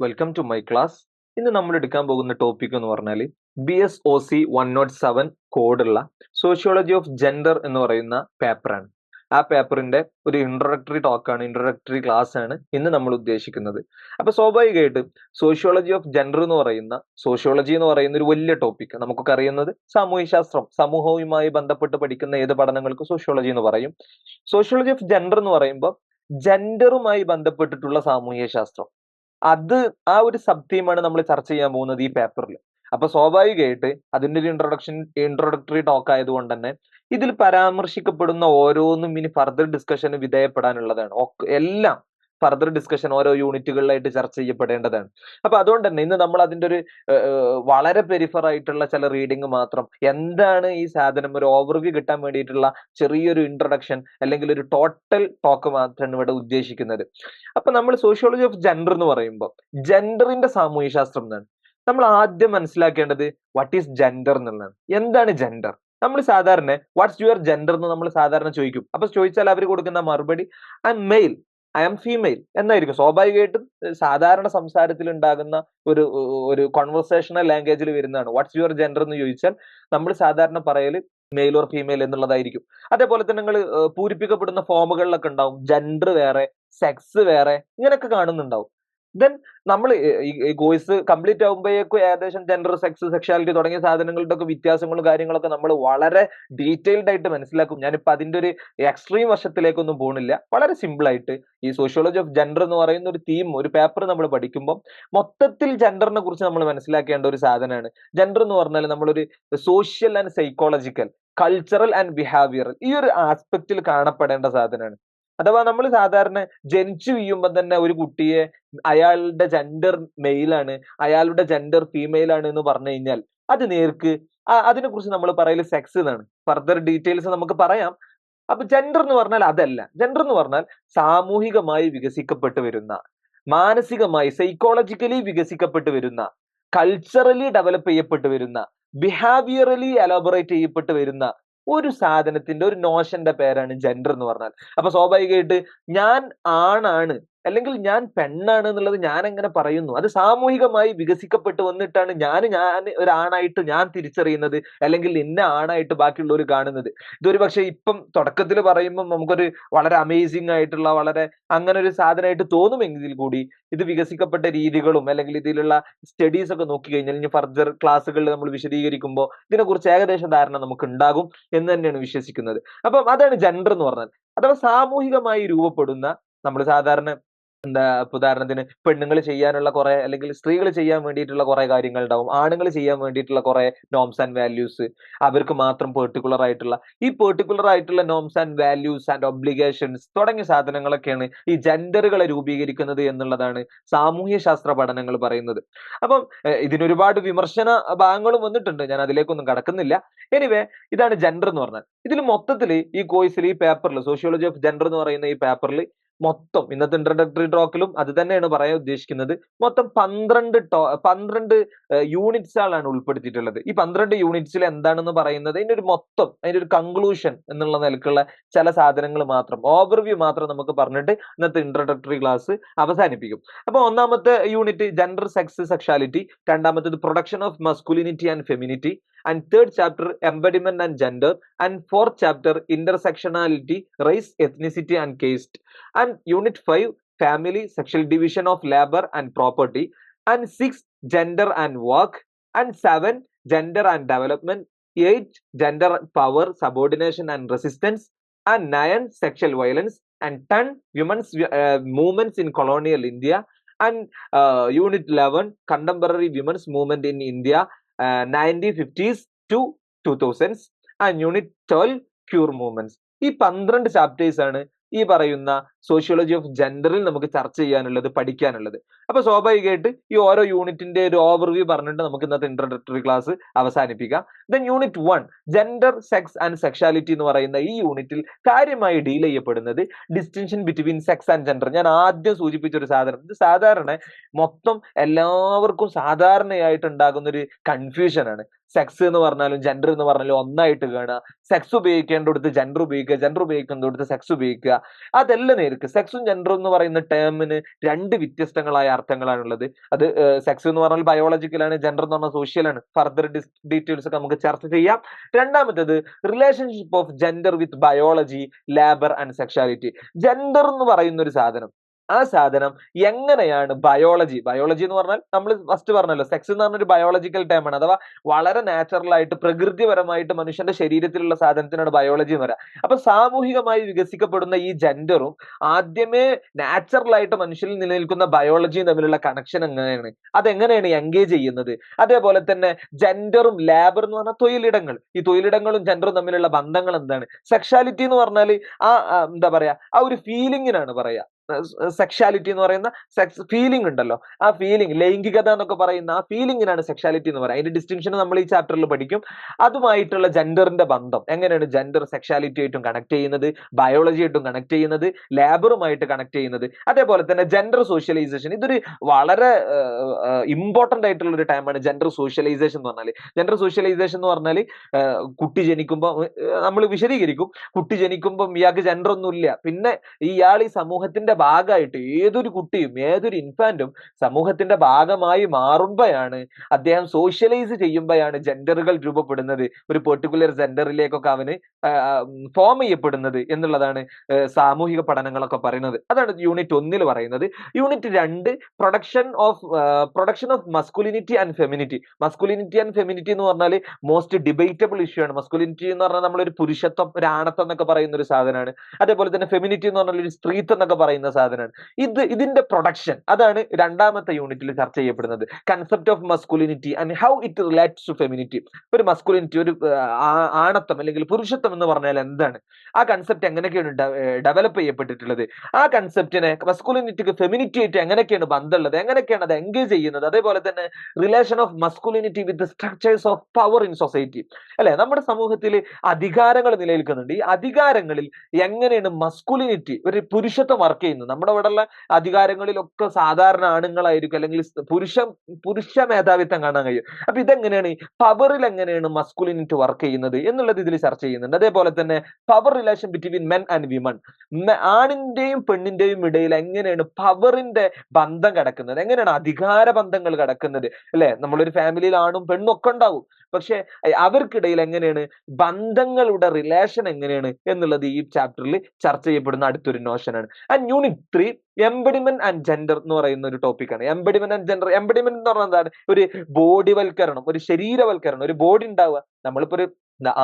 Welcome to my class ഇന്ന് നമ്മൾ എടുക്കാൻ പോകുന്ന ടോപ്പിക് എന്ന് പറഞ്ഞാൽ B S O C one not seven കോഡുള്ള സോഷ്യോളജി ഓഫ് ജെൻഡർ എന്ന് പറയുന്ന പേപ്പറാണ് ആ പേപ്പറിന്റെ ഒരു ഇൻട്രൊഡക്ടറി ടോക്കാണ് ഇൻട്രൊഡക്ടറി ക്ലാസ് ആണ് ഇന്ന് നമ്മൾ ഉദ്ദേശിക്കുന്നത്. അപ്പൊ സ്വാഭാവികമായിട്ടും സോഷ്യോളജി ഓഫ് ജെൻഡർ എന്ന് പറയുന്ന സോഷ്യോളജി എന്ന് പറയുന്ന ഒരു വലിയ ടോപ്പിക് നമുക്കൊക്കെ അറിയുന്നത് സാമൂഹ്യശാസ്ത്രം സമൂഹവുമായി ബന്ധപ്പെട്ട് പഠിക്കുന്ന ഏത് പഠനങ്ങൾക്ക് സോഷ്യോളജി എന്ന് പറയും. സോഷ്യോളജി ഓഫ് ജെൻഡർ എന്ന് പറയുമ്പോൾ ജെൻഡറുമായി ബന്ധപ്പെട്ടിട്ടുള്ള സാമൂഹ്യ ശാസ്ത്രം. അത് ആ ഒരു സബ് തീമാണ് നമ്മൾ ചർച്ച ചെയ്യാൻ പോകുന്നത് ഈ പേപ്പറിൽ അപ്പൊ സ്വാഭാവികമായിട്ട് അതിന്റെ ഒരു ഇൻട്രൊഡക്ഷൻ ഇൻട്രൊഡക്ടറി ടോക്ക് ആയതുകൊണ്ട് തന്നെ ഇതിൽ പരാമർശിക്കപ്പെടുന്ന ഓരോന്നും ഇനി ഫർദർ ഡിസ്കഷന് വിധേയപ്പെടാനുള്ളതാണ്. എല്ലാം ഫർദർ ഡിസ്കഷൻ ഓരോ യൂണിറ്റുകളിലായിട്ട് ചർച്ച ചെയ്യപ്പെടേണ്ടതാണ്. അപ്പൊ അതുകൊണ്ട് തന്നെ ഇന്ന് നമ്മൾ അതിന്റെ ഒരു വളരെ പെരിഫർ ആയിട്ടുള്ള ചില റീഡിംഗ് മാത്രം എന്താണ് ഈ സാധനം ഒരു ഓവർവ്യൂ കിട്ടാൻ വേണ്ടിയിട്ടുള്ള ചെറിയൊരു ഇൻട്രൊഡക്ഷൻ അല്ലെങ്കിൽ ഒരു ടോട്ടൽ ടോക്ക് മാത്രമാണ് ഇവിടെ ഉദ്ദേശിക്കുന്നത്. അപ്പൊ നമ്മൾ സോഷ്യോളജി ഓഫ് ജെൻഡർ എന്ന് പറയുമ്പോൾ ജെൻഡറിന്റെ സാമൂഹ്യശാസ്ത്രം എന്നാണ് നമ്മൾ ആദ്യം മനസ്സിലാക്കേണ്ടത് വാട്ട് ഈസ് ജെൻഡർ എന്നുള്ളതാണ്. എന്താണ് ജെൻഡർ നമ്മൾ സാധാരണ വാട്ട്സ് യുവർ ജെൻഡർ എന്ന് നമ്മൾ സാധാരണ ചോദിക്കും. അപ്പൊ ചോദിച്ചാൽ അവർ കൊടുക്കുന്ന മറുപടി I M male I M female എന്നായിരിക്കും. സ്വാഭാവികമായിട്ടും സാധാരണ സംസാരത്തിൽ ഉണ്ടാകുന്ന ഒരു ഒരു കോൺവെർസേഷണൽ ലാംഗ്വേജിൽ വരുന്നതാണ്. വാട്ട്സ് യുവർ ജെൻഡർ എന്ന് ചോദിച്ചാൽ നമ്മൾ സാധാരണ പറയൽ മെയിൽ ഓർ ഫീമെയിൽ എന്നുള്ളതായിരിക്കും. അതേപോലെ തന്നെ നിങ്ങൾ പൂരിപ്പിക്കപ്പെടുന്ന ഫോമുകളിലൊക്കെ ഉണ്ടാവും. ജെൻഡർ വേറെ സെക്സ് വേറെ ഇങ്ങനെയൊക്കെ കാണുന്നുണ്ടാവും. ദെൻ നമ്മൾ ഈ കോഴ്സ് കംപ്ലീറ്റ് ആകുമ്പോഴേക്കും ഏകദേശം ജെൻഡർ സെക്സ് സെക്ഷാലിറ്റി തുടങ്ങിയ സാധനങ്ങളുടെ ഒക്കെ വ്യത്യാസങ്ങളും കാര്യങ്ങളൊക്കെ നമ്മൾ വളരെ ഡീറ്റെയിൽഡ് ആയിട്ട് മനസ്സിലാക്കും. ഞാനിപ്പോൾ അതിന്റെ ഒരു എക്സ്ട്രീം വശത്തിലേക്കൊന്നും പോണില്ല. വളരെ സിമ്പിൾ ആയിട്ട് ഈ സോഷ്യോളജി ഓഫ് ജെൻഡർ എന്ന് പറയുന്ന ഒരു തീം ഒരു പേപ്പർ നമ്മൾ പഠിക്കുമ്പോൾ മൊത്തത്തിൽ ജെൻഡറിനെ കുറിച്ച് നമ്മൾ മനസ്സിലാക്കേണ്ട ഒരു സാധനമാണ്. ജെൻഡർ എന്ന് പറഞ്ഞാൽ നമ്മളൊരു social and psychological cultural and behavioural ഈ ഒരു ആസ്പെക്റ്റിൽ കാണപ്പെടേണ്ട സാധനമാണ്. അഥവാ നമ്മൾ സാധാരണ ജനിച്ചു വീഴുമ്പോൾ തന്നെ ഒരു കുട്ടിയെ അയാളുടെ ജെൻഡർ മെയിലാണ് അയാളുടെ ജെൻഡർ ഫീമെയിൽ ആണ് എന്ന് പറഞ്ഞു കഴിഞ്ഞാൽ അത് നേർക്ക് അതിനെ കുറിച്ച് നമ്മൾ പറയൽ സെക്സ് എന്നാണ് ഫർദർ ഡീറ്റെയിൽസ് നമുക്ക് പറയാം. അപ്പൊ ജെൻഡർ എന്ന് പറഞ്ഞാൽ അതല്ല. ജെൻഡർ എന്ന് പറഞ്ഞാൽ സാമൂഹികമായി വികസിക്കപ്പെട്ടു വരുന്ന മാനസികമായി സൈക്കോളജിക്കലി വികസിക്കപ്പെട്ടു വരുന്ന കൾച്ചറലി ഡെവലപ്പ് ചെയ്യപ്പെട്ടു വരുന്ന ബിഹേവിയറലി എലോബറേറ്റ് ചെയ്യപ്പെട്ടു വരുന്ന ഒരു സാധനത്തിന്റെ ഒരു നോഷന്റെ പേരാണ് ജെൻഡർ എന്ന് പറഞ്ഞാൽ. അപ്പൊ സ്വാഭാവികമായിട്ട് ഞാൻ ആണാണ് അല്ലെങ്കിൽ ഞാൻ പെണ്ണാണ് എന്നുള്ളത് ഞാൻ എങ്ങനെ പറയുന്നു? അത് സാമൂഹികമായി വികസിക്കപ്പെട്ട് വന്നിട്ടാണ് ഞാൻ ഞാൻ ഒരാണായിട്ട് ഞാൻ തിരിച്ചറിയുന്നത് അല്ലെങ്കിൽ എന്നെ ആണായിട്ട് ബാക്കിയുള്ളവർ കാണുന്നത്. ഇതൊരു പക്ഷെ ഇപ്പം തുടക്കത്തിൽ പറയുമ്പോൾ നമുക്കൊരു വളരെ അമേസിംഗ് ആയിട്ടുള്ള വളരെ അങ്ങനെ ഒരു സാധനമായിട്ട് തോന്നുമെങ്കിൽ കൂടി ഇത് വികസിക്കപ്പെട്ട രീതികളും അല്ലെങ്കിൽ ഇതിലുള്ള സ്റ്റഡീസ് ഒക്കെ നോക്കി കഴിഞ്ഞാൽ ഇനി ഫർദർ ക്ലാസ്സുകളിൽ നമ്മൾ വിശദീകരിക്കുമ്പോൾ ഇതിനെക്കുറിച്ച് ഏകദേശം ധാരണ നമുക്ക് ഉണ്ടാകും എന്ന് തന്നെയാണ് വിശ്വസിക്കുന്നത്. അപ്പം അതാണ് ജെൻഡർ എന്ന് പറഞ്ഞാൽ. അഥവാ സാമൂഹികമായി രൂപപ്പെടുന്ന നമ്മൾ സാധാരണ എന്താ ഉദാഹരണത്തിന് പെണ്ണുങ്ങൾ ചെയ്യാനുള്ള കുറെ അല്ലെങ്കിൽ സ്ത്രീകൾ ചെയ്യാൻ വേണ്ടിയിട്ടുള്ള കുറെ കാര്യങ്ങൾ ഉണ്ടാവും ആണുങ്ങൾ ചെയ്യാൻ വേണ്ടിയിട്ടുള്ള കുറെ നോംസ് ആൻഡ് വാല്യൂസ് അവർക്ക് മാത്രം പെർട്ടിക്കുലർ ആയിട്ടുള്ള. ഈ പെർട്ടിക്കുലർ ആയിട്ടുള്ള norms and values and obligations തുടങ്ങിയ സാധനങ്ങളൊക്കെയാണ് ഈ ജെൻഡറുകളെ രൂപീകരിക്കുന്നത് എന്നുള്ളതാണ് സാമൂഹ്യ ശാസ്ത്ര പഠനങ്ങൾ പറയുന്നത്. അപ്പം ഇതിനൊരുപാട് വിമർശന ഭാഗങ്ങളും വന്നിട്ടുണ്ട്. ഞാൻ അതിലേക്കൊന്നും കടക്കുന്നില്ല. എനിവേ ഇതാണ് ജെൻഡർ എന്ന് പറഞ്ഞാൽ. ഇതിൽ മൊത്തത്തിൽ ഈ കോഴ്സിൽ ഈ പേപ്പറിൽ സോഷ്യോളജി ഓഫ് ജെൻഡർ എന്ന് പറയുന്ന ഈ പേപ്പറിൽ മൊത്തം ഇന്നത്തെ ഇൻട്രഡക്ടറി ടോക്കിലും അത് തന്നെയാണ് പറയാൻ ഉദ്ദേശിക്കുന്നത്. മൊത്തം പന്ത്രണ്ട് ടോ പന്ത്രണ്ട് യൂണിറ്റ്സുകളാണ് ഉൾപ്പെടുത്തിയിട്ടുള്ളത്. ഈ പന്ത്രണ്ട് യൂണിറ്റ്സിൽ എന്താണെന്ന് പറയുന്നത് അതിന്റെ ഒരു മൊത്തം അതിന്റെ ഒരു കൺക്ലൂഷൻ എന്നുള്ള നിലക്കുള്ള ചില സാധനങ്ങൾ മാത്രം ഓവർവ്യൂ മാത്രം നമുക്ക് പറഞ്ഞിട്ട് ഇന്നത്തെ ഇൻട്രഡക്ടറി ക്ലാസ് അവസാനിപ്പിക്കും. അപ്പോൾ ഒന്നാമത്തെ യൂണിറ്റ് ജെൻഡർ സെക്സ് സെക്ഷാലിറ്റി രണ്ടാമത്തേത് production of masculinity and femininity and third chapter embodiment and gender. And fourth chapter intersectionality race ethnicity and caste. And unit 5 family sexual division of labor and property. And 6 gender and work. And 7 gender and development. 8 gender power subordination and resistance. And 9 sexual violence. And 10 women's uh, movements in colonial india. And uh, unit 11 contemporary women's movement in india. uh, 1950s to 2000s, and unit 12, cure movements. ഈ പന്ത്രണ്ട് chapters ആണ് ഈ പറയുന്ന sociology of ജെൻഡറിൽ നമുക്ക് ചർച്ച ചെയ്യാനുള്ളത് പഠിക്കാനുള്ളത്. അപ്പൊ സ്വാഭാവികമായിട്ട് ഈ ഓരോ യൂണിറ്റിന്റെ ഒരു ഓവർവ്യൂ പറഞ്ഞിട്ട് നമുക്ക് ഇന്നത്തെ ഇൻട്രഡക്ടറി ക്ലാസ് അവസാനിപ്പിക്കാം. Then unit one gender sex and sexuality എന്ന് പറയുന്ന ഈ യൂണിറ്റിൽ കാര്യമായി ഡീൽ ചെയ്യപ്പെടുന്നത് distinction between sex and gender ഞാൻ ആദ്യം സൂചിപ്പിച്ച ഒരു സാധനം. ഇത് സാധാരണ മൊത്തം എല്ലാവർക്കും സാധാരണയായിട്ട് ഉണ്ടാകുന്ന ഒരു കൺഫ്യൂഷൻ ആണ്. സെക്സ് എന്ന് പറഞ്ഞാലും ജെൻഡർ എന്ന് പറഞ്ഞാലും ഒന്നായിട്ട് കാണുക. സെക്സ് ഉപയോഗിക്കേണ്ടടുത്ത് ജെൻഡർ ഉപയോഗിക്കുക ജെൻഡർ ഉപയോഗിക്കേണ്ടടുത്ത് സെക്സ് ഉപയോഗിക്കുക. അതെല്ലാം നേരിക്ക് സെക്സും ജെൻഡറും എന്ന് പറയുന്ന ടേമിന് രണ്ട് വ്യത്യസ്തങ്ങളായ അർത്ഥങ്ങളാണുള്ളത് അത് സെക്സ് എന്ന് പറഞ്ഞാൽ ബയോളജിക്കലാണ് ജെൻഡർ എന്ന് പറഞ്ഞാൽ സോഷ്യലാണ് ഫർദർ ഡീറ്റെയിൽസ് ഒക്കെ നമുക്ക് ചർച്ച ചെയ്യാം. രണ്ടാമത്തേത് relationship of gender with biology labour and sexuality gender എന്ന് പറയുന്ന ഒരു സാധനം. ആ സാധനം എങ്ങനെയാണ് ബയോളജി ബയോളജി എന്ന് പറഞ്ഞാൽ നമ്മൾ ഫസ്റ്റ് പറഞ്ഞല്ലോ സെക്സ് എന്ന് പറഞ്ഞൊരു ബയോളജിക്കൽ ടൈം ആണ്. അഥവാ വളരെ നാച്ചുറൽ ആയിട്ട് പ്രകൃതിപരമായിട്ട് മനുഷ്യന്റെ ശരീരത്തിലുള്ള സാധനത്തിനാണ് ബയോളജി എന്ന് പറയാം അപ്പൊ സാമൂഹികമായി വികസിക്കപ്പെടുന്ന ഈ ജെൻഡറും ആദ്യമേ നാച്ചുറൽ ആയിട്ട് മനുഷ്യനിൽ നിലനിൽക്കുന്ന ബയോളജിയും തമ്മിലുള്ള കണക്ഷൻ എങ്ങനെയാണ്? അതെങ്ങനെയാണ് എൻഗേജ് ചെയ്യുന്നത്? അതേപോലെ തന്നെ ജെൻഡറും ലാബർ എന്ന് പറഞ്ഞാൽ തൊഴിലിടങ്ങൾ. ഈ തൊഴിലിടങ്ങളും ജെൻഡറും തമ്മിലുള്ള ബന്ധങ്ങൾ എന്താണ്? സെക്ഷാലിറ്റി എന്ന് പറഞ്ഞാൽ ആ എന്താ പറയാ? ആ ഒരു ഫീലിംഗിനാണ് പറയാ സെക്ഷാലിറ്റി എന്ന് പറയുന്ന സെക്സ് ഫീലിംഗ് ഉണ്ടല്ലോ. ആ ഫീലിംഗ് ലൈംഗികത എന്നൊക്കെ പറയുന്ന ആ ഫീലിംഗിനാണ് സെക്ഷാലിറ്റി എന്ന് പറയുക അതിന്റെ ഡിസ്റ്റിങ്ഷൻ നമ്മൾ ഈ ചാപ്റ്ററിൽ പഠിക്കും. അതുമായിട്ടുള്ള ജെൻഡറിന്റെ ബന്ധം. എങ്ങനെയാണ് ജെൻഡർ സെക്ഷാലിറ്റി ആയിട്ടും കണക്ട് ചെയ്യുന്നത്? ബയോളജി ആയിട്ടും കണക്ട് ചെയ്യുന്നത്? ലേബറുമായിട്ട് കണക്ട് ചെയ്യുന്നത്? അതേപോലെ തന്നെ ജെൻഡർ സോഷ്യലൈസേഷൻ ഇതൊരു വളരെ ഇമ്പോർട്ടന്റ് ആയിട്ടുള്ള ഒരു ടൈമാണ് ജെൻഡർ സോഷ്യലൈസേഷൻ എന്ന് പറഞ്ഞാൽ ജെൻഡർ സോഷ്യലൈസേഷൻ എന്ന് പറഞ്ഞാൽ കുട്ടി ജനിക്കുമ്പോൾ നമ്മൾ വിശദീകരിക്കും. കുട്ടി ജനിക്കുമ്പോൾ ഇയാൾക്ക് ജെൻഡർ ഒന്നുമില്ല. പിന്നെ ഇയാൾ ഈ സമൂഹത്തിന്റെ ഭാഗമായിട്ട് ഏതൊരു കുട്ടിയും ഏതൊരു ഇൻഫാന്റും സമൂഹത്തിന്റെ ഭാഗമായി മാറുമ്പോഴാണ് അദ്ദേഹം സോഷ്യലൈസ് ചെയ്യുമ്പോഴാണ് ജെൻഡറുകൾ രൂപപ്പെടുന്നത്. ഒരു പെർട്ടിക്കുലർ ജെൻഡറിലേക്കൊക്കെ അവന് ഫോം ചെയ്യപ്പെടുന്നത് എന്നുള്ളതാണ് സാമൂഹിക പഠനങ്ങളൊക്കെ പറയുന്നത്. അതാണ് യൂണിറ്റ് ഒന്നിൽ പറയുന്നത്. യൂണിറ്റ് രണ്ട് production of production of masculinity and feminity masculinity and feminity എന്ന് പറഞ്ഞാൽ മോസ്റ്റ് ഡിബേറ്റബിൾ ഇഷ്യൂ ആണ്. മസ്കുലിനിറ്റി എന്ന് പറഞ്ഞാൽ നമ്മളൊരു പുരുഷത്വം ഒരു ആണത്വം എന്നൊക്കെ പറയുന്ന ഒരു സാധനമാണ്. അതേപോലെ തന്നെ ഫെമിനിറ്റി എന്ന് പറഞ്ഞാൽ ഒരു സ്ത്രീത്വം എന്നൊക്കെ പറയുന്ന സാധനമാണ്. ഇത് ഇതിന്റെ പ്രൊഡക്ഷൻ അതാണ് രണ്ടാമത്തെ യൂണിറ്റിൽ ചർച്ച ചെയ്യപ്പെടുന്നത്. Concept of masculinity and how it relates to femininity ഒരു മസ്കുലിനിറ്റി ഒരു ആണത്വം അല്ലെങ്കിൽ പുരുഷത്വം എന്ന് പറഞ്ഞാൽ എന്താണ്? ആ കൺസെപ്റ്റ് എങ്ങനെയൊക്കെയാണ് ഡെവലപ്പ് ചെയ്യപ്പെട്ടിട്ടുള്ളത്? ആ കൺസെപ്റ്റിനെ മസ്കുലിനിറ്റിക്ക് ഫെമിനിറ്റി ആയിട്ട് എങ്ങനെയൊക്കെയാണ് ബന്ധമുള്ളത്? എങ്ങനെയൊക്കെയാണ് അത് എൻഗേജ് ചെയ്യുന്നത്? അതേപോലെ തന്നെ relation of masculinity with structures of power in society അല്ലെ? നമ്മുടെ സമൂഹത്തിൽ അധികാരങ്ങൾ നിലനിൽക്കുന്നുണ്ട്. ഈ അധികാരങ്ങളിൽ എങ്ങനെയാണ് മസ്കുലിനിറ്റി ഒരു പുരുഷത്വം വർക്ക് ചെയ്യുന്നത് നമ്മുടെ ഇവിടെയുള്ള അധികാരങ്ങളിലൊക്കെ സാധാരണ ആണുങ്ങളായിരിക്കും. അല്ലെങ്കിൽ പുരുഷ പുരുഷ മേധാവിത്വം കാണാൻ കഴിയും. അപ്പൊ ഇതെങ്ങനെയാണ്? പവറിൽ എങ്ങനെയാണ് മസ്കുലിനിറ്റി വർക്ക് ചെയ്യുന്നത് എന്നുള്ളത് ഇതിൽ ചർച്ച ചെയ്യുന്നുണ്ട്. അതേപോലെ തന്നെ power relation between men and women ആണിന്റെയും പെണ്ണിന്റെയും ഇടയിൽ എങ്ങനെയാണ് പവറിന്റെ ബന്ധം കിടക്കുന്നത്? എങ്ങനെയാണ് അധികാര ബന്ധങ്ങൾ കിടക്കുന്നത്? അല്ലെ? നമ്മളൊരു ഫാമിലിയിൽ ആണും പെണ്ണും ഒക്കെ ഉണ്ടാവും. പക്ഷെ അവർക്കിടയിൽ എങ്ങനെയാണ്? ബന്ധങ്ങളുടെ റിലേഷൻ എങ്ങനെയാണ്? എന്നുള്ളത് ഈ ചാപ്റ്ററിൽ ചർച്ച ചെയ്യപ്പെടുന്ന അടുത്തൊരു നോഷനാണ് and unit three embodiment and gender എന്ന് പറയുന്ന ഒരു ടോപ്പിക്കാണ് എംബഡിമെന്റ് ആൻഡ് ജെൻഡർ എംബഡിമെന്റ് എന്ന് പറഞ്ഞാൽ എന്താണ്? ഒരു ബോഡിവൽക്കരണം ഒരു ശരീരവൽക്കരണം ഒരു ബോഡി ഉണ്ടാവുക. നമ്മളിപ്പോ ഒരു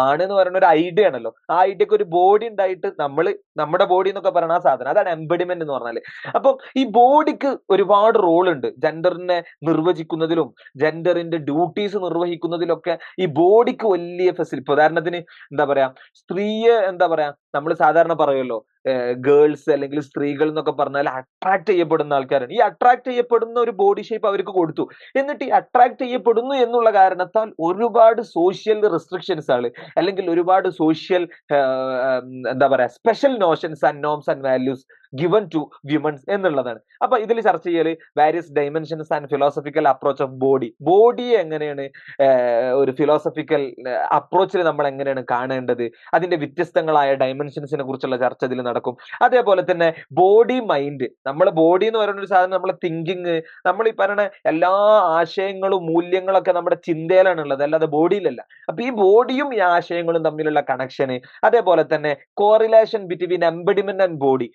ആണ് എന്ന് പറയുന്ന ഒരു ഐഡിയ ആണല്ലോ. ആ ഐഡിയക്ക് ഒരു ബോഡി ഉണ്ടായിട്ട് നമ്മൾ നമ്മുടെ ബോഡി എന്നൊക്കെ പറയുന്ന ആ സാധനം അതാണ് എംബഡിമെന്റ് എന്ന് പറഞ്ഞാൽ. അപ്പം ഈ ബോഡിക്ക് ഒരുപാട് റോൾ ഉണ്ട്. ജെൻഡറിനെ നിർവചിക്കുന്നതിലും ജെൻഡറിന്റെ ഡ്യൂട്ടീസ് നിർവഹിക്കുന്നതിലൊക്കെ ഈ ബോഡിക്ക് വലിയ ഫെസിലിറ്റി ഉദാഹരണത്തിന് എന്താ പറയാ സ്ത്രീയെ എന്താ പറയാ നമ്മൾ സാധാരണ പറയുമല്ലോ ഗേൾസ് അല്ലെങ്കിൽ സ്ത്രീകൾ എന്നൊക്കെ പറഞ്ഞാൽ അട്രാക്ട് ചെയ്യപ്പെടുന്ന ആൾക്കാരാണ്. ഈ അട്രാക്ട് ചെയ്യപ്പെടുന്ന ഒരു ബോഡി ഷേപ്പ് അവർക്ക് കൊടുത്തു. എന്നിട്ട് ഈ അട്രാക്ട് ചെയ്യപ്പെടുന്നു എന്നുള്ള കാരണത്താൽ ഒരുപാട് സോഷ്യൽ റെസ്ട്രിക്ഷൻസ് ആണ്. അല്ലെങ്കിൽ ഒരുപാട് സോഷ്യൽ എന്താ പറയാ special notions and norms and values given to womens എന്നുള്ളതാണ്. അപ്പൊ ഇതിൽ ചർച്ച ചെയ്യൽ various dimensions and philosophical approach of body ബോഡിയെ എങ്ങനെയാണ് ഒരു ഫിലോസഫിക്കൽ അപ്രോച്ചിൽ നമ്മൾ എങ്ങനെയാണ് കാണേണ്ടത്? അതിന്റെ വ്യത്യസ്തങ്ങളായ ഡൈമെൻഷൻസിനെ കുറിച്ചുള്ള ചർച്ച ഇതിൽ നടക്കും. അതേപോലെ തന്നെ ബോഡി മൈൻഡ് നമ്മളെ ബോഡി എന്ന് പറയുന്ന ഒരു സാധനം നമ്മളെ തിങ്കിങ് നമ്മൾ ഈ പറയുന്ന എല്ലാ ആശയങ്ങളും മൂല്യങ്ങളൊക്കെ നമ്മുടെ ചിന്തയിലാണ് ഉള്ളത്. അല്ലാതെ ബോഡിയിലല്ല അപ്പൊ ഈ ബോഡിയും ഈ ആശയങ്ങളും തമ്മിലുള്ള കണക്ഷന് അതേപോലെ തന്നെ correlation between embodiment and body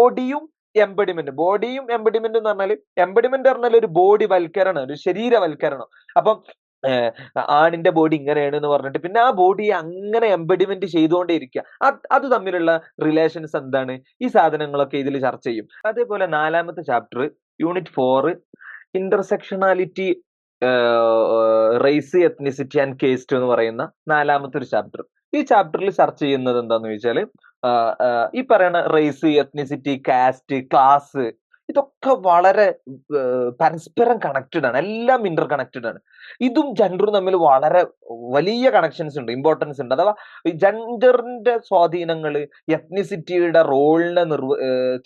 ബോഡിയും embodiment. ബോഡിയും എംബഡിമെന്റ് എന്ന് പറഞ്ഞാൽ എംബഡിമെന്റ് പറഞ്ഞാൽ ഒരു ബോഡി വൽക്കരണം ഒരു ശരീരവൽക്കരണം. അപ്പം ആണിന്റെ ബോഡി ഇങ്ങനെയാണ് എന്ന് പറഞ്ഞിട്ട് പിന്നെ ആ ബോഡിയെ അങ്ങനെ എംബഡിമെന്റ് ചെയ്തുകൊണ്ടേ ഇരിക്കുക അത് തമ്മിലുള്ള റിലേഷൻസ് എന്താണ്? ഈ സാധനങ്ങളൊക്കെ ഇതിൽ ചർച്ച ചെയ്യും. അതേപോലെ നാലാമത്തെ chapter unit four intersectionality race ethnicity and caste എന്ന് പറയുന്ന നാലാമത്തെ ഒരു ചാപ്റ്റർ ഈ ചാപ്റ്ററിൽ ചർച്ച ചെയ്യുന്നത് എന്താന്ന് ആഹ് ഈ പറയുന്ന റേസ് എത്നിസിറ്റി കാസ്റ്റ് ക്ലാസ് ഇതൊക്കെ വളരെ പരസ്പരം കണക്റ്റഡ് ആണ്. എല്ലാം ഇന്റർ കണക്റ്റഡ് ആണ്. ഇതും ജെൻഡറും തമ്മിൽ വളരെ വലിയ കണക്ഷൻസ് ഉണ്ട് ഇമ്പോർട്ടൻസ് ഉണ്ട്. അഥവാ ജെൻഡറിന്റെ സ്വാധീനങ്ങൾ എത്നിസിറ്റിയുടെ റോളിനെ നിർവ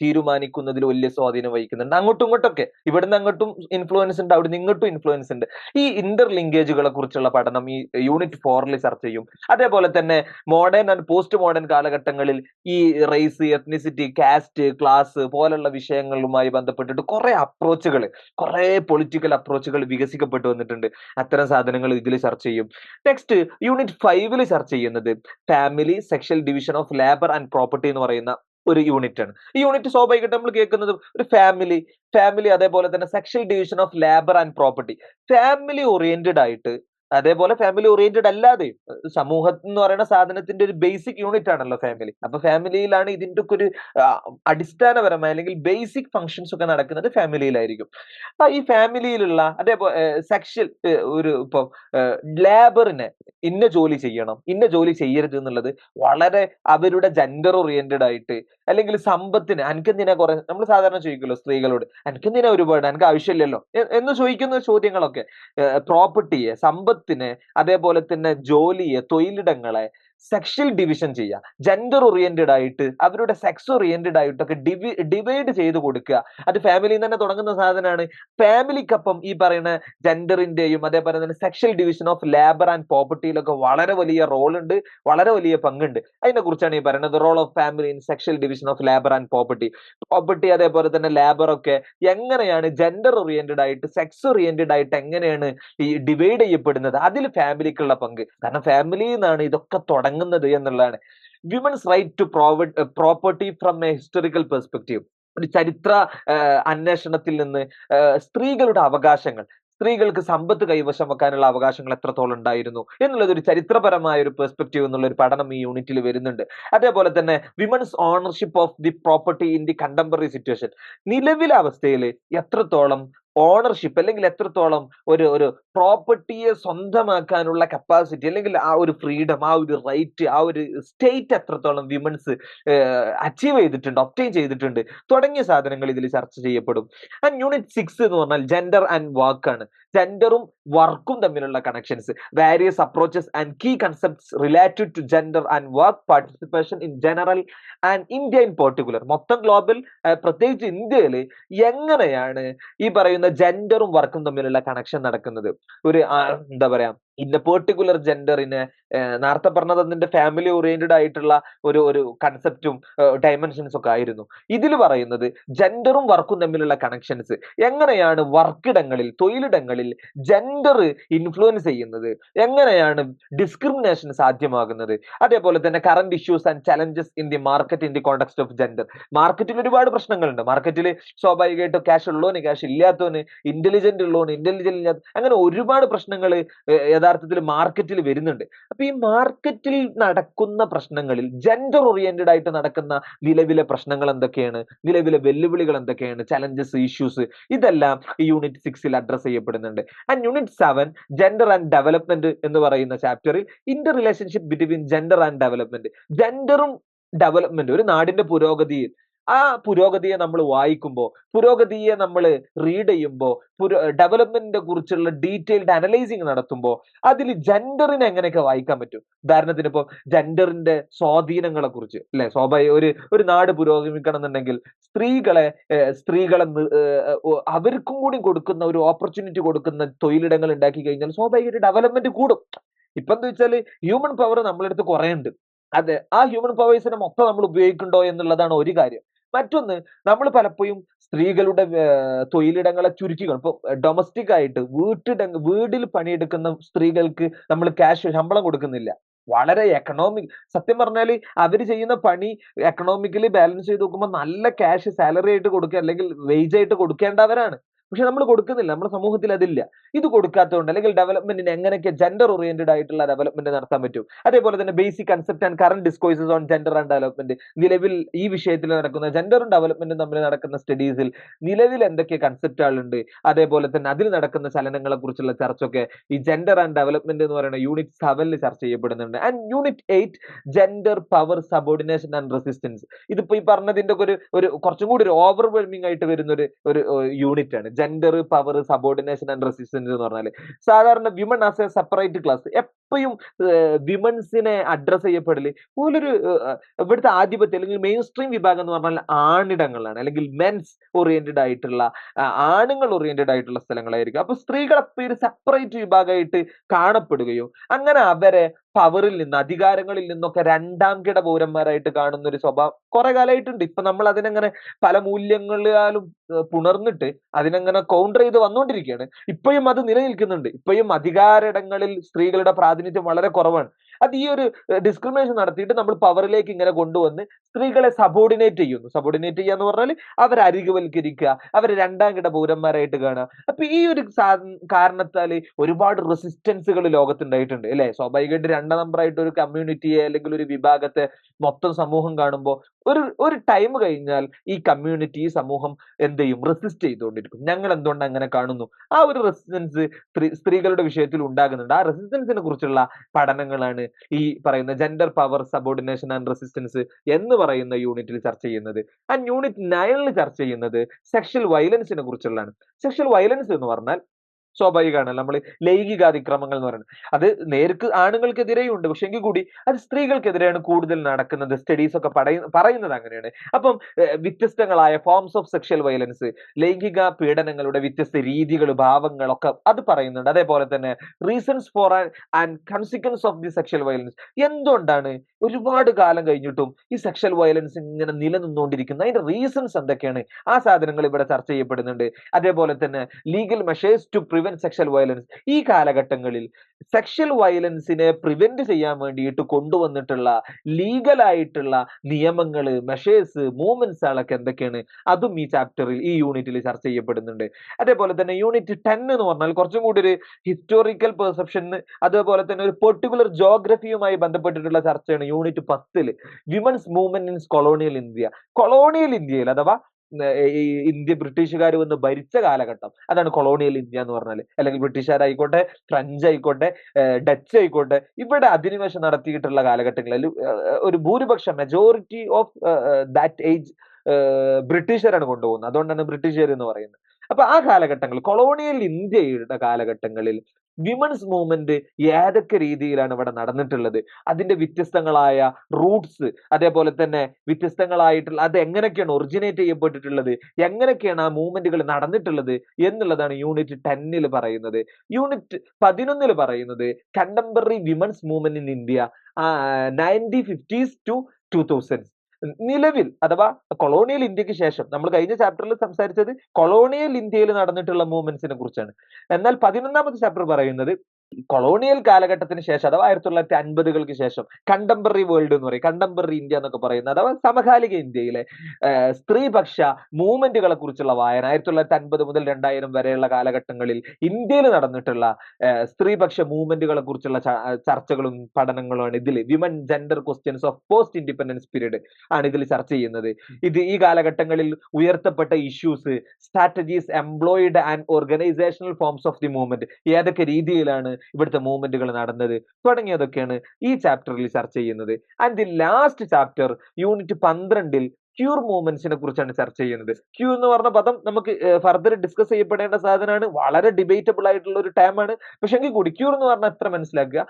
തീരുമാനിക്കുന്നതിൽ വലിയ സ്വാധീനം വഹിക്കുന്നുണ്ട്. അങ്ങോട്ടും ഇങ്ങോട്ടൊക്കെ. ഇവിടുന്ന് അങ്ങോട്ടും ഇൻഫ്ലുവൻസ് ഉണ്ട് അവിടുന്ന് ഇങ്ങോട്ടും ഇൻഫ്ലുവൻസ് ഉണ്ട്. ഈ ഇന്റർ ലിങ്കേജുകളെ കുറിച്ചുള്ള പഠനം ഈ യൂണിറ്റ് ഫോറിൽ ചർച്ച ചെയ്യും. അതേപോലെ തന്നെ മോഡേൺ ആൻഡ് പോസ്റ്റ് മോഡേൺ കാലഘട്ടങ്ങളിൽ ഈ റേസ് എത്നിസിറ്റി കാസ്റ്റ് ക്ലാസ് പോലുള്ള വിഷയങ്ങളുമായി ബന്ധപ്പെട്ടിട്ട് കുറെ അപ്രോച്ചുകൾ കുറെ പൊളിറ്റിക്കൽ അപ്രോച്ചുകൾ വികസിക്കപ്പെട്ടു വന്നിട്ടുണ്ട്. അത്തരം സാധനങ്ങൾ ഇതിൽ ചർച്ച ചെയ്യും. നെക്സ്റ്റ് യൂണിറ്റ് ഫൈവിൽ ചർച്ച ചെയ്യുന്നത് family sexual division of labour and property എന്ന് പറയുന്ന ഒരു യൂണിറ്റ് ആണ്. ഈ യൂണിറ്റ് സ്വാഭാവികമായിട്ട് നമ്മൾ കേൾക്കുന്നത് ഒരു ഫാമിലി ഫാമിലി അതേപോലെ തന്നെ sexual division of labour and property family oriented ആയിട്ട് അതേപോലെ ഫാമിലി ഓറിയന്റഡ് അല്ലാതെ സമൂഹം എന്ന് പറയുന്ന സാധനത്തിന്റെ ഒരു ബേസിക് യൂണിറ്റ് ആണല്ലോ ഫാമിലി അപ്പൊ ഫാമിലിയിലാണ് ഇതിന്റെ ഒക്കെ ഒരു അടിസ്ഥാനപരമായ അല്ലെങ്കിൽ ബേസിക് ഫങ്ഷൻസ് ഒക്കെ നടക്കുന്നത് ഫാമിലിയിലായിരിക്കും അപ്പൊ ഈ ഫാമിലിയിലുള്ള അതേപോലെ സെക്ഷൽ ഒരു ഇപ്പൊ ലേബറിനെ ഇന്ന ജോലി ചെയ്യണം ഇന്ന ജോലി ചെയ്യരുത് എന്നുള്ളത് വളരെ അവരുടെ ജെൻഡർ ഓറിയന്റഡ് ആയിട്ട് അല്ലെങ്കിൽ സമ്പത്തിന് അനക്കെന്തിനാ കുറെ നമ്മൾ സാധാരണ ചോദിക്കുമല്ലോ സ്ത്രീകളോട് അനക്കെന്തിനാ ഒരുപാട്? എനിക്ക് ആവശ്യമില്ലല്ലോ? എന്ന് ചോദിക്കുന്ന ചോദ്യങ്ങളൊക്കെ പ്രോപ്പർട്ടിയെ സമ്പത്തിനെ അതേപോലെ തന്നെ ജോലിയെ തൊഴിലിടങ്ങളെ സെക്ഷൽ ഡിവിഷൻ ചെയ്യുക. ജെൻഡർ ഓറിയന്റഡ് ആയിട്ട് അവരുടെ സെക്സ് ഓറിയന്റഡ് ആയിട്ടൊക്കെ ഡിവി ഡിവൈഡ് ചെയ്ത് കൊടുക്കുക. അത് ഫാമിലിയിൽ തന്നെ തുടങ്ങുന്ന സാധനമാണ്. ഫാമിലിക്കൊപ്പം ഈ പറയുന്ന ജെൻഡറിന്റെയും അതേപോലെ തന്നെ sexual division of labour and പ്രോപ്പർട്ടിയിലൊക്കെ വളരെ വലിയ റോൾ ഉണ്ട് വളരെ വലിയ പങ്കുണ്ട്. അതിനെ കുറിച്ചാണ് ഈ പറയുന്നത്. Role of family in sexual division of labour and property property അതേപോലെ തന്നെ ലേബർ ഒക്കെ എങ്ങനെയാണ് ജെൻഡർ ഓറിയന്റഡ് ആയിട്ട് സെക്സ് ഓറിയന്റഡ് ആയിട്ട് എങ്ങനെയാണ് ഈ ഡിവൈഡ് ചെയ്യപ്പെടുന്നത്? അതിൽ ഫാമിലിക്കുള്ള പങ്ക്. കാരണം ഫാമിലിയിൽ നിന്നാണ് ഇതൊക്കെ തുടങ്ങുന്നത്. എന്നുള്ളതാണ്. Women's right to property from a historical perspective ഒരു ചരിത്ര അന്വേഷണത്തിൽ നിന്ന് സ്ത്രീകളുടെ അവകാശങ്ങൾ. സ്ത്രീകൾക്ക് സമ്പത്ത് കൈവശം വെക്കാനുള്ള അവകാശങ്ങൾ എത്രത്തോളം ഉണ്ടായിരുന്നു എന്നുള്ളത് ഒരു ചരിത്രപരമായ ഒരു പെർസ്പെക്റ്റീവ് എന്നുള്ള ഒരു പഠനം ഈ യൂണിറ്റിൽ വരുന്നുണ്ട്. അതേപോലെ തന്നെ women's ownership of the property in the contemporary situation നിലവിലെ അവസ്ഥയിൽ എത്രത്തോളം ഓണർഷിപ്പ് അല്ലെങ്കിൽ എത്രത്തോളം ഒരു ഒരു പ്രോപ്പർട്ടിയെ സ്വന്തമാക്കാനുള്ള കപ്പാസിറ്റി അല്ലെങ്കിൽ ആ ഒരു ഫ്രീഡം ആ ഒരു റൈറ്റ് ആ ഒരു സ്റ്റേറ്റ് എത്രത്തോളം വിമൻസ് അച്ചീവ് ചെയ്തിട്ടുണ്ട് ഒപ്റ്റൈൻ ചെയ്തിട്ടുണ്ട് തുടങ്ങിയ സാധനങ്ങൾ ഇതിൽ ചർച്ച ചെയ്യപ്പെടും. ആൻഡ് യൂണിറ്റ് സിക്സ് എന്ന് പറഞ്ഞാൽ ജെൻഡർ ആൻഡ് വർക്ക് ആണ്. ജെൻഡറും വർക്കും തമ്മിലുള്ള connections various approaches and key concepts related to gender and work participation in general and India in particular മൊത്തം ഗ്ലോബൽ പ്രത്യേകിച്ച് ഇന്ത്യയിൽ എങ്ങനെയാണ് ഈ പറയുന്ന ജെൻഡറും വർക്കും തമ്മിലുള്ള കണക്ഷൻ നടക്കുന്നത്? ഒരു എന്താ പറയാ ഇന്ന പെർട്ടിക്കുലർ ജെൻഡറിന് നേരത്തെ പറഞ്ഞത് അതിന്റെ ഫാമിലി ഓറിയന്റഡ് ആയിട്ടുള്ള ഒരു ഒരു കൺസെപ്റ്റും ഡയമെൻഷൻസ് ഒക്കെ ആയിരുന്നു. ഇതിൽ പറയുന്നത് ജെൻഡറും വർക്കും തമ്മിലുള്ള കണക്ഷൻസ് എങ്ങനെയാണ് വർക്കിടങ്ങളിൽ തൊഴിലിടങ്ങളിൽ ജെൻഡർ ഇൻഫ്ലുവൻസ് ചെയ്യുന്നത്? എങ്ങനെയാണ് ഡിസ്ക്രിമിനേഷൻ സാധ്യമാകുന്നത്? അതേപോലെ തന്നെ current issues and challenges in the market in the context of gender മാർക്കറ്റിൽ ഒരുപാട് പ്രശ്നങ്ങളുണ്ട്. മാർക്കറ്റിൽ സ്വാഭാവികമായിട്ടും ക്യാഷ് ഉള്ളവന് ക്യാഷ് ഇല്ലാത്തവന് ഇന്റലിജന്റ് ഉള്ളവന് ഇന്റലിജന്റ് ഇല്ലാത്ത അങ്ങനെ ഒരുപാട് പ്രശ്നങ്ങൾ യഥാർത്ഥത്തിൽ മാർക്കറ്റിൽ വരുന്നുണ്ട്. അപ്പൊ ഈ മാർക്കറ്റിൽ നടക്കുന്ന പ്രശ്നങ്ങളിൽ ജെൻഡർ ഓറിയന്റഡ് ആയിട്ട് നടക്കുന്ന നിലവിലെ പ്രശ്നങ്ങൾ എന്തൊക്കെയാണ്? നിലവിലെ വെല്ലുവിളികൾ എന്തൊക്കെയാണ്? ചലഞ്ചസ് ഇഷ്യൂസ് ഇതെല്ലാം ഈ യൂണിറ്റ് സിക്സിൽ അഡ്രസ് ചെയ്യപ്പെടുന്നുണ്ട്. And unit seven gender and development എന്ന് പറയുന്ന ചാപ്റ്ററിൽ inter relationship between gender and development ജെൻഡറും development ഒരു നാടിന്റെ പുരോഗതിയിൽ ആ പുരോഗതിയെ നമ്മൾ വായിക്കുമ്പോൾ പുരോഗതിയെ നമ്മൾ റീഡ് ചെയ്യുമ്പോൾ പുരോ ഡെവലപ്മെന്റിനെ കുറിച്ചുള്ള ഡീറ്റെയിൽഡ് അനലൈസിങ് നടത്തുമ്പോൾ അതിൽ ജെൻഡറിനെ എങ്ങനെയൊക്കെ വായിക്കാൻ പറ്റും? ഉദാഹരണത്തിന് ഇപ്പോൾ ജെൻഡറിന്റെ സ്വാധീനങ്ങളെ കുറിച്ച് അല്ലെ? സ്വാഭാവിക ഒരു ഒരു നാട് പുരോഗമിക്കണം എന്നുണ്ടെങ്കിൽ സ്ത്രീകളെ സ്ത്രീകളെ അവർക്കും കൂടി കൊടുക്കുന്ന ഒരു ഓപ്പർച്യൂണിറ്റി കൊടുക്കുന്ന തൊഴിലിടങ്ങൾ ഉണ്ടാക്കി കഴിഞ്ഞാൽ സ്വാഭാവികമായിട്ട് ഡെവലപ്മെന്റ് കൂടും. ഇപ്പൊ എന്താ വെച്ചാൽ ഹ്യൂമൻ പവർ നമ്മളെടുത്ത് കുറേ ഉണ്ട് അതെ ആ ഹ്യൂമൻ പവേഴ്സിനെ മൊത്തം നമ്മൾ ഉപയോഗിക്കണ്ടോ എന്നുള്ളതാണ് ഒരു കാര്യം. മറ്റൊന്ന് നമ്മൾ പലപ്പോഴും സ്ത്രീകളുടെ തൊഴിലിടങ്ങളെ ചുരുക്കി ഇപ്പൊ ഡൊമസ്റ്റിക് ആയിട്ട് വീട്ടിട വീട്ടിൽ പണിയെടുക്കുന്ന സ്ത്രീകൾക്ക് നമ്മൾ ക്യാഷ് ശമ്പളം കൊടുക്കുന്നില്ല. വളരെ എക്കണോമിക് സത്യം പറഞ്ഞാൽ അവർ ചെയ്യുന്ന പണി എക്കണോമിക്കലി ബാലൻസ് ചെയ്ത് നോക്കുമ്പോൾ നല്ല ക്യാഷ് സാലറി ആയിട്ട് കൊടുക്കുക അല്ലെങ്കിൽ വേജ് ആയിട്ട് കൊടുക്കേണ്ടവരാണ്. പക്ഷെ നമ്മൾ കൊടുക്കുന്നില്ല നമ്മുടെ സമൂഹത്തിൽ അതില്ല. ഇത് കൊടുക്കാത്തതുകൊണ്ട് അല്ലെങ്കിൽ ഡെവലപ്മെന്റിന് എങ്ങനെയൊക്കെ ജെൻഡർ ഓറിയന്റഡ് ആയിട്ടുള്ള ഡെവലപ്മെന്റ് നടത്താൻ പറ്റും. അതേപോലെ തന്നെ basic concept and current discourses on gender and development നിലവിൽ ഈ വിഷയത്തിൽ നടക്കുന്ന ജെൻഡറും ഡെവലപ്മെന്റും തമ്മിൽ നടക്കുന്ന സ്റ്റഡീസിൽ നിലവിൽ എന്തൊക്കെ കൺസെപ്റ്റുകളുണ്ട് അതേപോലെ തന്നെ അതിൽ നടക്കുന്ന ചലനങ്ങളെ കുറിച്ചുള്ള ചർച്ചയൊക്കെ ഈ ജെൻഡർ ആൻഡ് ഡെവലപ്മെന്റ് എന്ന് പറയുന്ന യൂണിറ്റ് സെവനിൽ ചർച്ച ചെയ്യപ്പെടുന്നുണ്ട്. And unit eight gender power subordination and resistance ഇതിപ്പോ ഈ പറഞ്ഞതിന്റെ ഒരു ഒരു കുറച്ചും കൂടി ഒരു ഓവർവെൽമിംഗ് ആയിട്ട് വരുന്ന ഒരു ഒരു യൂണിറ്റ് ആണ്. Gender power subordination and resistance എന്ന് പറഞ്ഞാൽ സാധാരണ women as a separate class എപ്പോഴും വിമൻസിനെ അഡ്രസ് ചെയ്യപ്പെടൽ പോലൊരു ഇവിടുത്തെ ആധിപത്യം അല്ലെങ്കിൽ മെയിൻ സ്ട്രീം വിഭാഗം എന്ന് പറഞ്ഞാൽ ആണിടങ്ങളാണ് അല്ലെങ്കിൽ മെൻസ് ഓറിയന്റഡ് ആയിട്ടുള്ള ആണുങ്ങൾ ഓറിയന്റഡ് ആയിട്ടുള്ള സ്ഥലങ്ങളായിരിക്കും. അപ്പൊ സ്ത്രീകൾ എപ്പോഴും സെപ്പറേറ്റ് വിഭാഗമായിട്ട് കാണപ്പെടുകയും അങ്ങനെ അവരെ പവറിൽ നിന്ന് അധികാരങ്ങളിൽ നിന്നൊക്കെ രണ്ടാം കിട പൗരന്മാരായിട്ട് കാണുന്ന ഒരു സ്വഭാവം കുറെ കാലമായിട്ടുണ്ട് ഇപ്പൊ നമ്മൾ അതിനങ്ങനെ പല മൂല്യങ്ങളാലും പുണർന്നിട്ട് അതിനങ്ങനെ കൗണ്ടർ ചെയ്ത് വന്നുകൊണ്ടിരിക്കുകയാണ് ഇപ്പോഴും അത് നിലനിൽക്കുന്നുണ്ട്. ഇപ്പോഴും അധികാരിടങ്ങളിൽ സ്ത്രീകളുടെ പ്രാതിനിധ്യം വളരെ കുറവാണ്. അത് ഈ ഒരു ഡിസ്ക്രിമിനേഷൻ നടത്തിയിട്ട് നമ്മൾ പവറിലേക്ക് ഇങ്ങനെ കൊണ്ടുവന്ന് സ്ത്രീകളെ സബോർഡിനേറ്റ് ചെയ്യുന്നു. സബോർഡിനേറ്റ് ചെയ്യുക എന്ന് പറഞ്ഞാൽ അവരെ അരികുവൽക്കരിക്കുക അവരെ രണ്ടാം കിട പൗരന്മാരായിട്ട് കാണുക. അപ്പൊ ഈ ഒരു കാരണത്താൽ ഒരുപാട് റെസിസ്റ്റൻസുകൾ ലോകത്തുണ്ടായിട്ടുണ്ട് അല്ലെ? സ്വാഭാവികമായിട്ട് രണ്ടാം നമ്പർ ആയിട്ട് ഒരു കമ്മ്യൂണിറ്റിയെ അല്ലെങ്കിൽ ഒരു വിഭാഗത്തെ മൊത്തം സമൂഹം കാണുമ്പോൾ ഒരു ഒരു ടൈം കഴിഞ്ഞാൽ ഈ കമ്മ്യൂണിറ്റി ഈ സമൂഹം എന്ത് ചെയ്യും? റെസിസ്റ്റ് ചെയ്തുകൊണ്ടിരിക്കും. ഞങ്ങൾ എന്തുകൊണ്ട് അങ്ങനെ കാണുന്നു? ആ ഒരു റെസിസ്റ്റൻസ് സ്ത്രീകളുടെ വിഷയത്തിൽ ഉണ്ടാകുന്നുണ്ട്. ആ റെസിസ്റ്റൻസിനെ കുറിച്ചുള്ള പഠനങ്ങളാണ് ഈ പറയുന്ന gender power subordination and resistance എന്ന് പറയുന്ന യൂണിറ്റിൽ ചർച്ച ചെയ്യുന്നത്. ആൻഡ് യൂണിറ്റ് നയനിൽ ചർച്ച ചെയ്യുന്നത് സെക്ഷൽ വയലൻസിനെ കുറിച്ചുള്ളതാണ്. സെക്ഷൽ വയലൻസ് എന്ന് പറഞ്ഞാൽ സ്വാഭാവികമാണ് നമ്മൾ ലൈംഗിക അതിക്രമങ്ങൾ എന്ന് പറയുന്നത്. അത് നേർക്ക് ആണുങ്ങൾക്കെതിരെയും ഉണ്ട് പക്ഷെ എങ്കിൽ കൂടി അത് സ്ത്രീകൾക്കെതിരെയാണ് കൂടുതൽ നടക്കുന്നത്. സ്റ്റഡീസ് ഒക്കെ പറയ- പറയുന്നത് അങ്ങനെയാണ്. അപ്പം വ്യത്യസ്തങ്ങളായ ഫോംസ് ഓഫ് സെക്ഷൽ വയലൻസ് ലൈംഗിക പീഡനങ്ങളുടെ വ്യത്യസ്ത രീതികൾ ഭാവങ്ങളൊക്കെ അത് പറയുന്നുണ്ട്. അതേപോലെ തന്നെ reasons for and consequence of the sexual violence എന്തുകൊണ്ടാണ് ഒരുപാട് കാലം കഴിഞ്ഞിട്ടും ഈ സെക്ഷൽ വയലൻസ് ഇങ്ങനെ നിലനിന്നുകൊണ്ടിരിക്കുന്നത്? അതിന്റെ റീസൺസ് എന്തൊക്കെയാണ്? ആ സാധനങ്ങൾ ഇവിടെ ചർച്ച ചെയ്യപ്പെടുന്നുണ്ട്. അതേപോലെ തന്നെ legal measures to sexual violence ഈ കാലഘട്ടങ്ങളിൽ സെക്ഷൽ വയലൻസിനെ പ്രിവെന്റ് ചെയ്യാൻ വേണ്ടിയിട്ട് കൊണ്ടുവന്നിട്ടുള്ള ലീഗലായിട്ടുള്ള നിയമങ്ങൾ മൂവ്മെന്റ്സ് മൂവ്മെന്റ്സുകളൊക്കെ എന്തൊക്കെയാണ്? അതും ഈ ചാപ്റ്ററിൽ ഈ യൂണിറ്റിൽ ചർച്ച ചെയ്യപ്പെടുന്നുണ്ട്. അതേപോലെ തന്നെ യൂണിറ്റ് ടെൻ എന്ന് പറഞ്ഞാൽ കുറച്ചും കൂടി ഒരു ഹിസ്റ്റോറിക്കൽ പെർസെപ്ഷൻ അതേപോലെ തന്നെ ഒരു പെർട്ടിക്കുലർ ജോഗ്രഫിയുമായി ബന്ധപ്പെട്ടിട്ടുള്ള ചർച്ചയാണ് യൂണിറ്റ് പത്തിൽ women's movement in colonial India colonial ഇന്ത്യയിൽ അഥവാ ഈ ഇന്ത്യ ബ്രിട്ടീഷുകാർ വന്ന് ഭരിച്ച കാലഘട്ടം. അതാണ് കൊളോണിയൽ ഇന്ത്യ എന്ന് പറഞ്ഞാൽ അല്ലെങ്കിൽ ബ്രിട്ടീഷുകാരായിക്കോട്ടെ ഫ്രഞ്ച് ആയിക്കോട്ടെ ഡച്ച് ആയിക്കോട്ടെ ഇവിടെ അധിനിവേശം നടത്തിയിട്ടുള്ള കാലഘട്ടങ്ങളിൽ ഒരു ഭൂരിപക്ഷം മെജോറിറ്റി ഓഫ് ദാറ്റ് ഏജ് ബ്രിട്ടീഷുകാരാണ് കൊണ്ടുപോകുന്നത്. അതുകൊണ്ടാണ് ബ്രിട്ടീഷുകാർ എന്ന് പറയുന്നത്. അപ്പൊ ആ കാലഘട്ടങ്ങൾ കൊളോണിയൽ ഇന്ത്യയുടെ കാലഘട്ടങ്ങളിൽ വിമൻസ് മൂവ്മെന്റ് ഏതൊക്കെ രീതിയിലാണ് ഇവിടെ നടന്നിട്ടുള്ളത്? അതിന്റെ വ്യത്യസ്തങ്ങളായ റൂട്ട്സ് അതേപോലെ തന്നെ വ്യത്യസ്തങ്ങളായിട്ടുള്ള അത് എങ്ങനെയൊക്കെയാണ് ഒറിജിനേറ്റ് ചെയ്യപ്പെട്ടിട്ടുള്ളത്? എങ്ങനെയൊക്കെയാണ് ആ മൂവ്മെന്റുകൾ നടന്നിട്ടുള്ളത് എന്നുള്ളതാണ് യൂണിറ്റ് ടെന്നിൽ പറയുന്നത്. യൂണിറ്റ് പതിനൊന്നിൽ പറയുന്നത് contemporary women's movement in India nineteen fifties to two thousand നിലവിൽ അഥവാ കൊളോണിയൽ ഇന്ത്യയ്ക്ക് ശേഷം നമ്മൾ കഴിഞ്ഞ ചാപ്റ്ററിൽ സംസാരിച്ചത് കൊളോണിയൽ ഇന്ത്യയിൽ നടന്നിട്ടുള്ള മൂവ്മെന്റ്സിനെ കുറിച്ചാണ്. എന്നാൽ പതിനൊന്നാമത്തെ ചാപ്റ്റർ പറയുന്നത് കൊളോണിയൽ കാലഘട്ടത്തിന് ശേഷം അഥവാ ആയിരത്തി തൊള്ളായിരത്തി അൻപതുകൾക്ക് ശേഷം കണ്ടംപററി വേൾഡ് എന്ന് പറയും. കണ്ടംപററി ഇന്ത്യ എന്നൊക്കെ പറയുന്നത് അഥവാ സമകാലിക ഇന്ത്യയിലെ സ്ത്രീപക്ഷ മൂവ്മെന്റുകളെ കുറിച്ചുള്ള വായന. ആയിരത്തി തൊള്ളായിരത്തി അൻപത് മുതൽ രണ്ടായിരം വരെയുള്ള കാലഘട്ടങ്ങളിൽ ഇന്ത്യയിൽ നടന്നിട്ടുള്ള സ്ത്രീപക്ഷ മൂവ്മെന്റുകളെ കുറിച്ചുള്ള ചർച്ചകളും പഠനങ്ങളുമാണ് ഇതിൽ women gender questions of post independence period ആണ് ഇതിൽ ചർച്ച ചെയ്യുന്നത്. ഇത് ഈ കാലഘട്ടങ്ങളിൽ ഉയർത്തപ്പെട്ട issues strategies employed and organisational forms of the movement ഏതൊക്കെ രീതിയിലാണ് ഇവിടുത്തെ മൂവ്മെന്റുകൾ നടന്നത് തുടങ്ങിയതൊക്കെയാണ് ഈ ചാപ്റ്ററിൽ ചർച്ച ചെയ്യുന്നത്. And the last chapter unit പന്ത്രണ്ടിൽ ക്യൂർ മൂവ്മെന്റ്സിനെ കുറിച്ചാണ് ചർച്ച ചെയ്യുന്നത്. ക്യൂ എന്ന് പറഞ്ഞ പദം നമുക്ക് ഫർദർ ഡിസ്കസ് ചെയ്യപ്പെടേണ്ട സാധനമാണ്. വളരെ ഡിബേറ്റബിൾ ആയിട്ടുള്ള ഒരു ടൈമാണ് പക്ഷെ എങ്കിൽ കൂടി ക്യൂർ എന്ന് പറഞ്ഞാൽ എത്ര മനസ്സിലാക്കുക?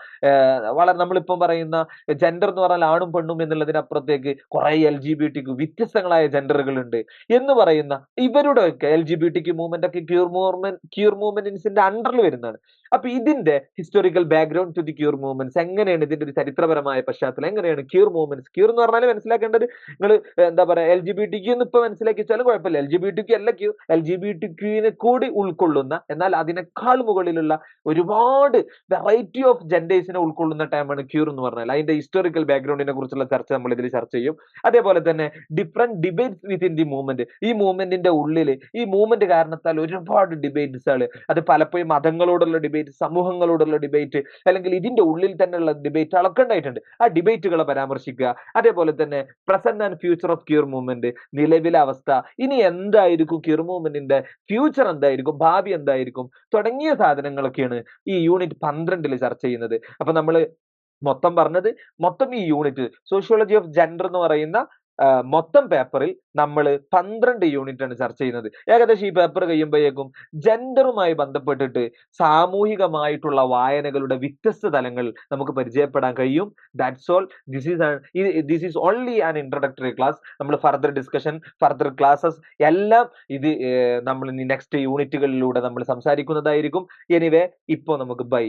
വളരെ നമ്മളിപ്പം പറയുന്ന ജെൻഡർ എന്ന് പറഞ്ഞാൽ ആണും പെണ്ണും എന്നുള്ളതിനപ്പുറത്തേക്ക് കുറെ എൽ ജി ബി ടിക്ക് വ്യത്യസ്തങ്ങളായ ജെൻഡറുകൾ ഉണ്ട് എന്ന് പറയുന്ന ഇവരുടെ ഒക്കെ എൽ ജി ബി ടിക്ക് മൂവ്മെന്റ് ഒക്കെ ക്യൂർ മൂവ്മെന്റ് ക്യൂർ മൂവ്മെന്റ്സിന്റെ അണ്ടറിൽ വരുന്നതാണ്. അപ്പൊ ഇതിന്റെ historical background to the queer movements എങ്ങനെയാണ് ഇതിന്റെ ഒരു ചരിത്രപരമായ പശ്ചാത്തലം? എങ്ങനെയാണ് ക്യൂർ മൂവ്മെന്റ്സ് ക്യൂർ എന്ന് പറഞ്ഞാൽ മനസ്സിലാക്കേണ്ടത് നിങ്ങൾ എന്താ പറയാ. L G B T Q എന്ന് ഇപ്പൊ മനസ്സിലാക്കി വെച്ചാലും കുഴപ്പമില്ല. L G B T Q അല്ല Q L G B T ക്യൂവിനെ കൂടി ഉൾക്കൊള്ളുന്ന എന്നാൽ അതിനേക്കാൾ മുകളിലുള്ള ഒരുപാട് വെറൈറ്റി ഓഫ് ജെൻഡേഴ്സിനെ ഉൾക്കൊള്ളുന്ന ടൈമാണ് ക്യൂർ എന്ന് പറഞ്ഞാൽ. അതിന്റെ ഹിസ്റ്റോറിക്കൽ ബാക്ക്ഗ്രൗണ്ടിനെ കുറിച്ചുള്ള ചർച്ച നമ്മൾ ഇതിൽ ചർച്ച ചെയ്യും. അതേപോലെ തന്നെ different debates within the movement ഈ മൂവ്മെന്റിന്റെ ഉള്ളിൽ ഈ മൂവ്മെന്റ് കാരണത്താൽ ഒരുപാട് ഡിബേറ്റ്സുകൾ അത് പലപ്പോഴും മതങ്ങളോടുള്ള ഡിബേറ്റ് സമൂഹങ്ങളോടുള്ള ഡിബേറ്റ് അല്ലെങ്കിൽ ഇതിന്റെ ഉള്ളിൽ തന്നെയുള്ള ഡിബേറ്റുകളൊക്കെ ഉണ്ടായിട്ടുണ്ട്. ആ ഡിബേറ്റുകളെ പരാമർശിക്കുക. അതേപോലെ തന്നെ present and future of queer movement നിലവിലെ അവസ്ഥ. ഇനി എന്തായിരിക്കും കിർ മൂവ്മെന്റിന്റെ ഫ്യൂച്ചർ എന്തായിരിക്കും? ഭാവി എന്തായിരിക്കും? തുടങ്ങിയ സാധനങ്ങളൊക്കെയാണ് ഈ യൂണിറ്റ് പന്ത്രണ്ടിൽ ചർച്ച ചെയ്യുന്നത്. അപ്പൊ നമ്മൾ മൊത്തം പറഞ്ഞത് മൊത്തം ഈ യൂണിറ്റ് സോഷ്യോളജി ഓഫ് ജെൻഡർ എന്ന് പറയുന്ന മൊത്തം പേപ്പറിൽ നമ്മൾ പന്ത്രണ്ട് യൂണിറ്റ് ആണ് ചർച്ച ചെയ്യുന്നത്. ഏകദേശം ഈ പേപ്പർ കഴിയുമ്പോഴേക്കും ജെൻഡറുമായി ബന്ധപ്പെട്ടിട്ട് സാമൂഹികമായിട്ടുള്ള വായനകളുടെ വ്യത്യസ്ത തലങ്ങൾ നമുക്ക് പരിചയപ്പെടാൻ കഴിയും. That's all this is this is only an introductory class നമ്മൾ ഫർദർ ഡിസ്കഷൻ ഫർദർ ക്ലാസ്സസ് എല്ലാം ഇത് നമ്മൾ നെക്സ്റ്റ് യൂണിറ്റുകളിലൂടെ നമ്മൾ സംസാരിക്കുന്നതായിരിക്കും. എനിവേ ഇപ്പോൾ നമുക്ക് ബൈ